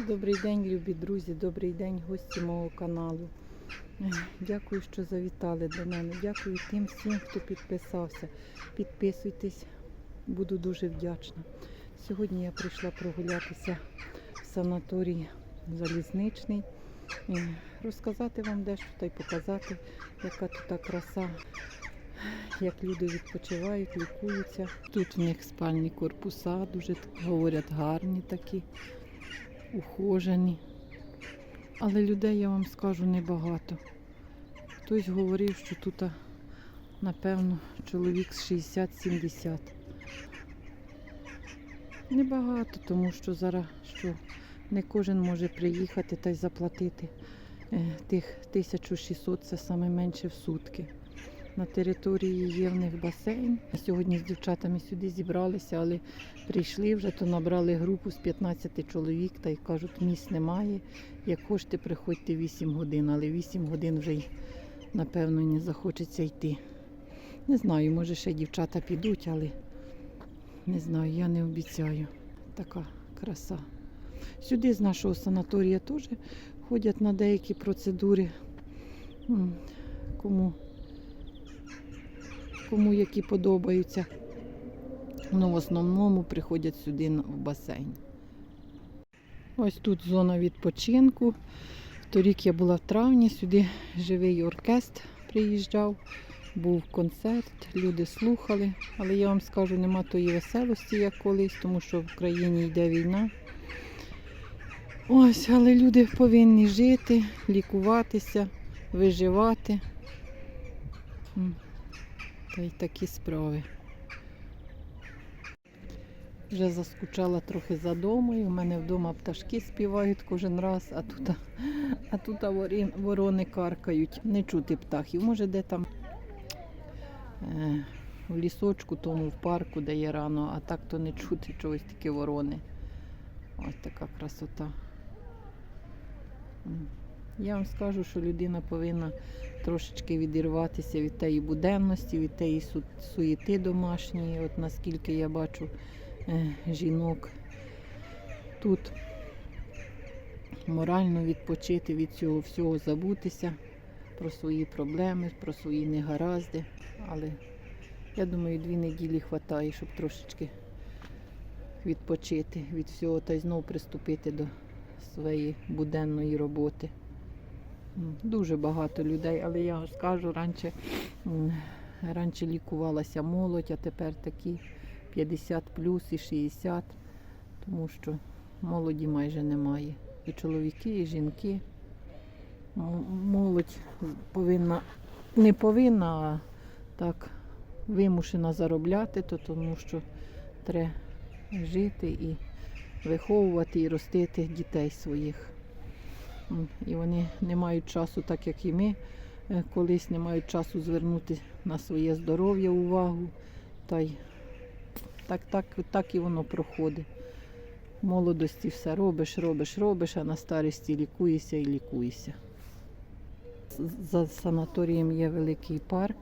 Добрий день, любі друзі, добрий день, гості мого каналу. Дякую, що завітали до мене. Дякую тим всім, хто підписався. Підписуйтесь, буду дуже вдячна. Сьогодні я прийшла прогулятися в санаторій залізничний, Е, розказати вам дещо та й показати, яка тут краса, як люди відпочивають, лікуються. Тут в них спальні корпуса, дуже говорять гарні такі ухожені. Але людей, я вам скажу, небагато. Хтось говорив, що тут, напевно, чоловік з 60-70. Небагато, тому що зараз що не кожен може приїхати та й заплатити е, тих 1600, це саме менше в сутки. На території є в них басейн. Сьогодні з дівчатами сюди зібралися, але прийшли вже, то набрали групу з 15 чоловік та й кажуть, місць немає. Як хочете, приходьте 8 годин, але 8 годин вже й, напевно не захочеться йти. Не знаю, може ще дівчата підуть, але не знаю, я не обіцяю. Така краса. Сюди з нашого санаторія теж ходять на деякі процедури. Кому, кому які подобаються. Ну, в основному приходять сюди в басейн. Ось тут зона відпочинку. Торік я була в травні, сюди живий оркестр приїжджав, був концерт, люди слухали. Але я вам скажу, нема тої веселості, як колись, тому що в країні йде війна. Ось, але люди повинні жити, лікуватися, виживати. Та й такі справи. Вже заскучала трохи за домою. У мене вдома пташки співають кожен раз, а тут, а тут ворони каркають. Не чути птахів. Може, де там е, в лісочку, тому в парку, де є рано, а так то не чути чогось тільки ворони. Ось така красота. Я вам скажу, що людина повинна трошечки відірватися від тієї буденності, від тієї су- суєти домашньої. От наскільки я бачу е, жінок тут морально відпочити від цього всього, забутися про свої проблеми, про свої негаразди. Але я думаю, дві неділі вистачає, щоб трошечки відпочити від всього та й знову приступити до своєї буденної роботи. Дуже багато людей, але я скажу, раніше, раніше лікувалася молодь, а тепер такі 50 плюс і 60, тому що молоді майже немає. І чоловіки, і жінки. Молодь повинна, не повинна, а так вимушена заробляти, то тому що треба жити і виховувати і ростити дітей своїх. І вони не мають часу, так як і ми е, колись не мають часу звернути на своє здоров'я увагу. Та й так, так, так і воно проходить. В молодості все робиш, робиш, робиш, а на старості лікуєшся і лікуєшся. За санаторієм є великий парк,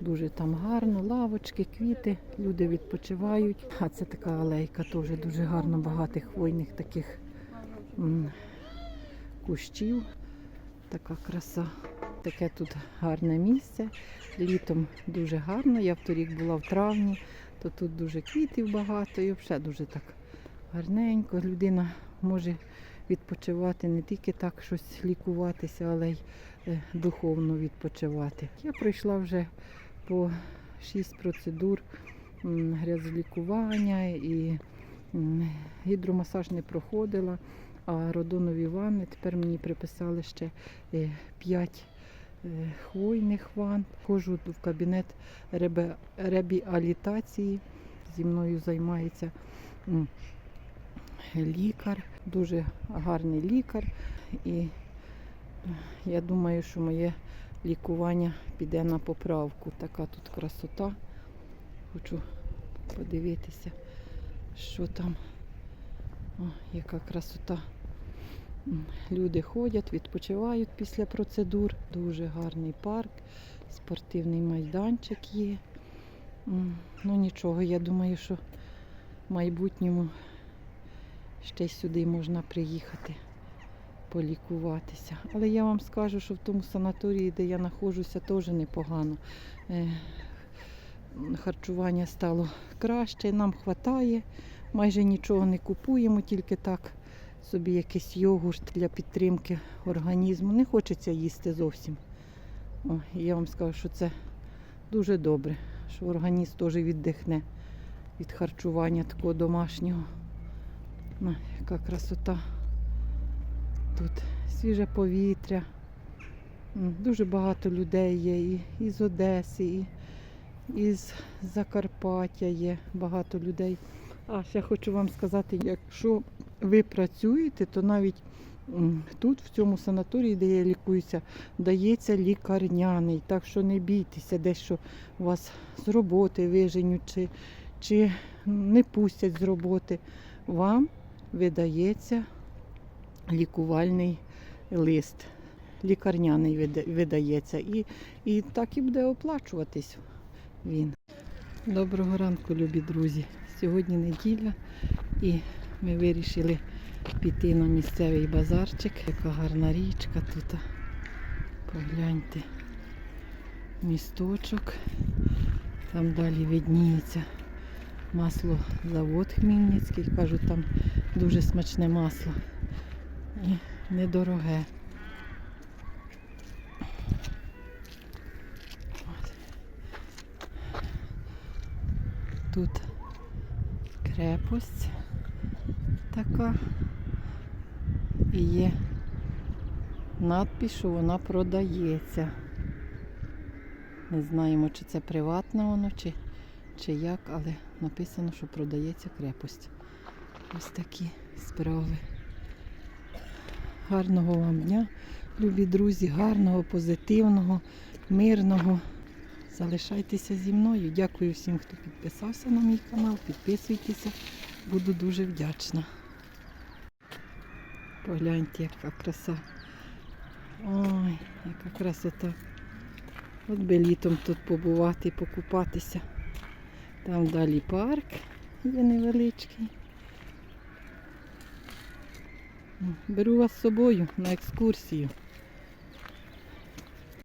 дуже там гарно, лавочки, квіти, люди відпочивають. А це така алейка, теж дуже гарно, багатих хвойних таких кущів. Така краса. Таке тут гарне місце. Літом дуже гарно. Я вторік була в травні, то тут дуже квітів багато і взагалі дуже так гарненько. Людина може відпочивати не тільки так щось лікуватися, але й е, духовно відпочивати. Я пройшла вже по шість процедур грязолікування і гідромасаж не проходила, а родонові ванни тепер мені приписали ще 5 хвойних ванн. Ходжу в кабінет реабілітації. Зі мною займається лікар, дуже гарний лікар. І я думаю, що моє лікування піде на поправку. Така тут красота. Хочу подивитися, що там. Яка красота. Люди ходять, відпочивають після процедур. Дуже гарний парк, спортивний майданчик є. Ну нічого, я думаю, що в майбутньому ще сюди можна приїхати полікуватися. Але я вам скажу, що в тому санаторії, де я знаходжуся, теж непогано. Е, Харчування стало краще, нам вистачає, майже нічого не купуємо, тільки так собі якийсь йогурт для підтримки організму. Не хочеться їсти зовсім. О, я вам скажу, що це дуже добре, що організм теж віддихне від харчування такого домашнього. На, яка красота. Тут свіже повітря. Дуже багато людей є і, з Одеси, і з Закарпаття є багато людей. А ще хочу вам сказати, якщо ви працюєте, то навіть тут, в цьому санаторії, де я лікуюся, дається лікарняний. Так що не бійтеся, десь що вас з роботи виженють, чи, чи не пустять з роботи. Вам видається лікувальний лист. Лікарняний видається. І, і так і буде оплачуватись він. Доброго ранку, любі друзі. Сьогодні неділя і ми вирішили піти на місцевий базарчик. Яка гарна річка тут. Погляньте. Місточок. Там далі видніється маслозавод Хмельницький. Кажуть, там дуже смачне масло. І недороге. Тут крепость така. І є надпис, що вона продається. Не знаємо, чи це приватне воно, чи, чи як, але написано, що продається крепость. Ось такі справи. Гарного вам дня, любі друзі, гарного, позитивного, мирного. Залишайтеся зі мною. Дякую всім, хто підписався на мій канал. Підписуйтеся, буду дуже вдячна. Погляньте, яка краса. Ой, яка красота. От би літом тут побувати, покупатися. Там далі парк є невеличкий. Беру вас з собою на екскурсію.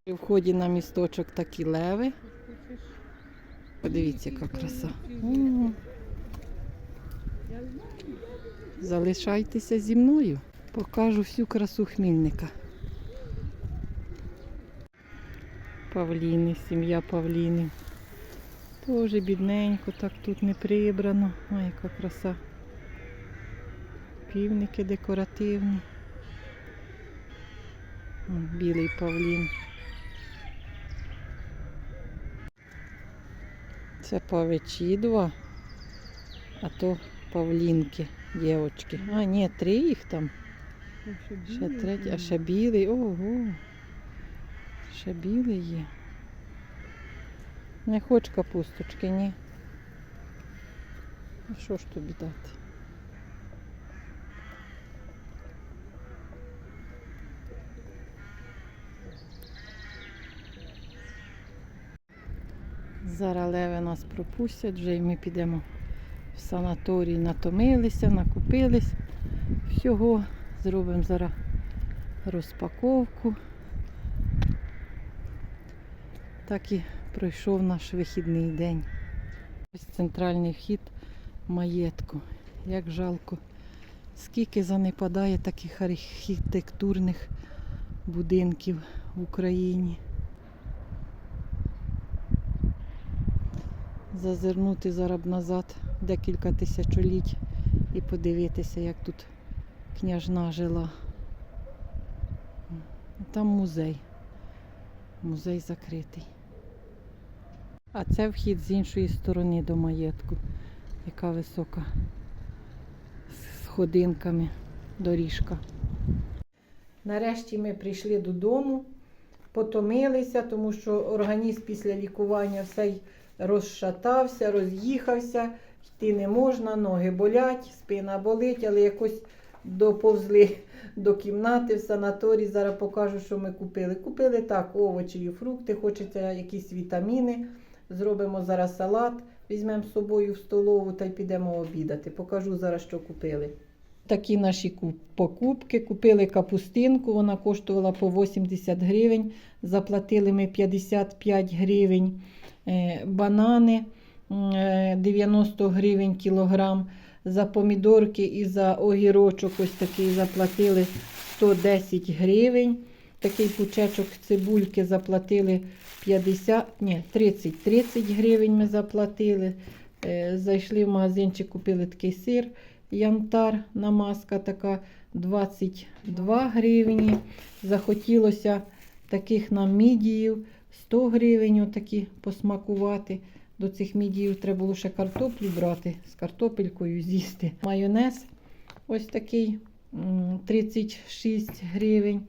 При вході на місточок такі леви. Подивіться, яка краса. Залишайтеся зі мною. Покажу всю красу хмільника. Павліни, сім'я Павліни. Тоже бідненько, так тут не прибрано. Ой, яка краса. Півники декоративні. Білий павлін. Це павичі два, а то павлінки, дівчатки. А, ні, три їх там. Ще третій, а ще білий. Ого. Ще білий є. Не хоч капусточки, ні. Ну що ж тобі дати? Зараз леви нас пропустять, вже і ми підемо в санаторій, натомилися, накупились всього. Зробимо зараз розпаковку. Так і пройшов наш вихідний день. Ось центральний вхід маєтку. Як жалко, скільки занепадає таких архітектурних будинків в Україні. Зазирнути зараз назад декілька тисячоліть і подивитися, як тут княжна жила. Там музей. Музей закритий. А це вхід з іншої сторони до маєтку. Яка висока з сходинками доріжка. Нарешті ми прийшли додому, потомилися, тому що організм після лікування все розшатався, роз'їхався, йти не можна, ноги болять, спина болить, але якось доповзли до кімнати в санаторій. Зараз покажу, що ми купили. Купили так, овочі і фрукти, хочеться якісь вітаміни. Зробимо зараз салат, візьмемо з собою в столову та й підемо обідати. Покажу зараз, що купили. Такі наші покупки. Купили капустинку, вона коштувала по 80 гривень. Заплатили ми 55 гривень. Е, Банани е, 90 гривень кілограм. За помідорки і за огірочок ось такий заплатили 110 гривень. Такий пучечок цибульки заплатили 50, ні, 30, 30 гривень ми заплатили. Е, Зайшли в магазинчик, купили такий сир, янтар, намазка така 22 гривні. Захотілося таких нам мідіїв 100 гривень отакі посмакувати. До цих мідіїв треба було ще картоплю брати, з картопелькою з'їсти. Майонез ось такий 36 гривень.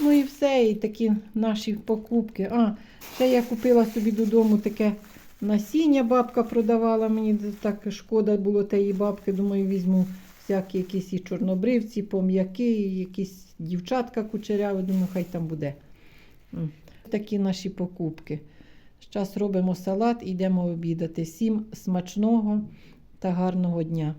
Ну і все, і такі наші покупки. А, ще я купила собі додому таке насіння. Бабка продавала мені так шкода було тієї бабки. Думаю, візьму всякі якісь і чорнобривці, пом'яки, якісь дівчатка кучеряві. Думаю, хай там буде. Такі наші покупки. Зараз робимо салат і йдемо обідати. Всім смачного та гарного дня!